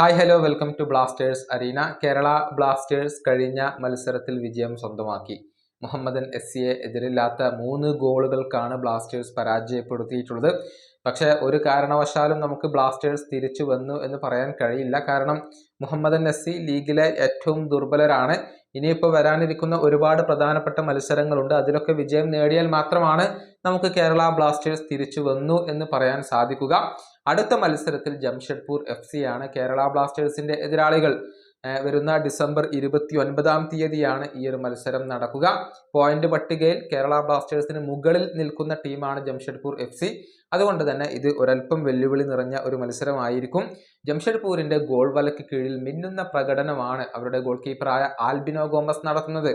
Hi hello welcome to Blasters arena Kerala Blasters കഴിഞ്ഞ മത്സരത്തിൽ വിജയം സ്വന്തമാക്കി. മുഹമ്മദൻ എസ് സിയെ എതിരില്ലാത്ത മൂന്ന് ഗോളുകൾക്കാണ് ബ്ലാസ്റ്റേഴ്സ് പരാജയപ്പെടുത്തിയിട്ടുള്ളത്. പക്ഷേ ഒരു കാരണവശാലും നമുക്ക് ബ്ലാസ്റ്റേഴ്സ് തിരിച്ചു വന്നു എന്ന് പറയാൻ കഴിയില്ല. കാരണം മുഹമ്മദൻ എസ് സി ലീഗിലെ ഏറ്റവും ദുർബലരാണ്. ഇനിയിപ്പോൾ വരാനിരിക്കുന്ന ഒരുപാട് പ്രധാനപ്പെട്ട മത്സരങ്ങളുണ്ട്. അതിലൊക്കെ വിജയം നേടിയാൽ മാത്രമാണ് നമുക്ക് കേരള ബ്ലാസ്റ്റേഴ്സ് തിരിച്ചു വന്നു എന്ന് പറയാൻ സാധിക്കുക. അടുത്ത മത്സരത്തിൽ ജംഷഡ്പൂർ എഫ് ആണ് കേരള ബ്ലാസ്റ്റേഴ്സിന്റെ എതിരാളികൾ. വരുന്ന ഡിസംബർ ഇരുപത്തി ഒൻപതാം തീയതിയാണ് ഈ ഒരു മത്സരം നടക്കുക. പോയിന്റ് പട്ടികയിൽ കേരള ബ്ലാസ്റ്റേഴ്സിന് മുകളിൽ നിൽക്കുന്ന ടീമാണ് ജംഷഡ്പൂർ എഫ് സി അതുകൊണ്ട് തന്നെ ഇത് ഒരൽപ്പം വെല്ലുവിളി നിറഞ്ഞ ഒരു മത്സരമായിരിക്കും. ജംഷഡ്പൂരിന്റെ ഗോൾ വലയ്ക്ക് കീഴിൽ മിന്നുന്ന പ്രകടനമാണ് അവരുടെ ഗോൾ കീപ്പറായ ആൽബിനോ ഗോമസ് നടത്തുന്നത്.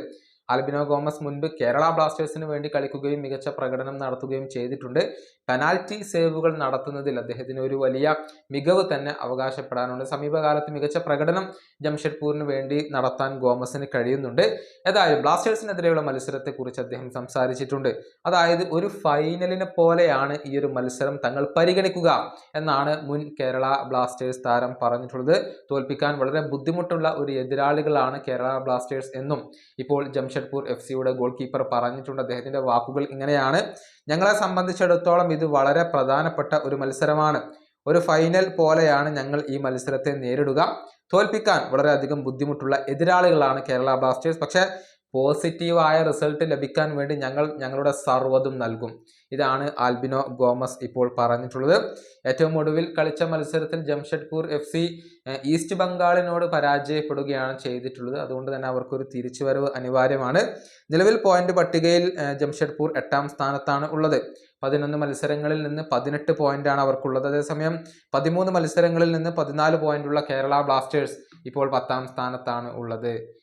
ആൽബിനോ ഗോമസ് മുൻപ് കേരള ബ്ലാസ്റ്റേഴ്സിന് വേണ്ടി കളിക്കുകയും മികച്ച പ്രകടനം നടത്തുകയും ചെയ്തിട്ടുണ്ട്. പെനാൽറ്റി സേവുകൾ നടത്തുന്നതിൽ അദ്ദേഹത്തിന് ഒരു വലിയ മികവ് തന്നെ അവകാശപ്പെടാനുണ്ട്. സമീപകാലത്ത് മികച്ച പ്രകടനം ജംഷഡ്പൂരിന് വേണ്ടി നടത്താൻ ഗോമസിന് കഴിയുന്നുണ്ട്. ഏതായാലും ബ്ലാസ്റ്റേഴ്സിനെതിരെയുള്ള മത്സരത്തെക്കുറിച്ച് അദ്ദേഹം സംസാരിച്ചിട്ടുണ്ട്. അതായത് ഒരു ഫൈനലിനെ പോലെയാണ് ഈ ഒരു മത്സരം തങ്ങൾ പരിഗണിക്കുക എന്നാണ് മുൻ കേരള ബ്ലാസ്റ്റേഴ്സ് താരം പറഞ്ഞിട്ടുള്ളത്. തോൽപ്പിക്കാൻ വളരെ ബുദ്ധിമുട്ടുള്ള ഒരു എതിരാളികളാണ് കേരള ബ്ലാസ്റ്റേഴ്സ് എന്നും ഇപ്പോൾ ജംഷഡ്പൂർ എഫ് സിയുടെ ഗോൾ കീപ്പർ പറഞ്ഞിട്ടുണ്ട്. അദ്ദേഹത്തിന്റെ വാക്കുകൾ ഇങ്ങനെയാണ്. ഞങ്ങളെ സംബന്ധിച്ചിടത്തോളം ഇത് വളരെ പ്രധാനപ്പെട്ട ഒരു മത്സരമാണ്. ഒരു ഫൈനൽ പോലെയാണ് ഞങ്ങൾ ഈ മത്സരത്തെ നേരിടുക. തോൽപ്പിക്കാൻ വളരെയധികം ബുദ്ധിമുട്ടുള്ള എതിരാളികളാണ് കേരള ബ്ലാസ്റ്റേഴ്സ്. പക്ഷേ പോസിറ്റീവായ റിസൾട്ട് ലഭിക്കാൻ വേണ്ടി ഞങ്ങൾ ഞങ്ങളുടെ സർവതും നൽകും. ഇതാണ് ആൽബിനോ ഗോമസ് ഇപ്പോൾ പറഞ്ഞിട്ടുള്ളത്. ഏറ്റവും ഒടുവിൽ കളിച്ച മത്സരത്തിൽ ജംഷഡ്പൂർ എഫ് സി ഈസ്റ്റ് ബംഗാളിനോട് പരാജയപ്പെടുകയാണ് ചെയ്തിട്ടുള്ളത്. അതുകൊണ്ട് തന്നെ അവർക്കൊരു തിരിച്ചുവരവ് അനിവാര്യമാണ്. നിലവിൽ പോയിന്റ് പട്ടികയിൽ ജംഷഡ്പൂർ എട്ടാം സ്ഥാനത്താണ് ഉള്ളത്. പതിനൊന്ന് മത്സരങ്ങളിൽ നിന്ന് പതിനെട്ട് പോയിന്റാണ് അവർക്കുള്ളത്. അതേസമയം പതിമൂന്ന് മത്സരങ്ങളിൽ നിന്ന് പതിനാല് പോയിന്റുള്ള കേരള ബ്ലാസ്റ്റേഴ്സ് ഇപ്പോൾ പത്താം സ്ഥാനത്താണ് ഉള്ളത്.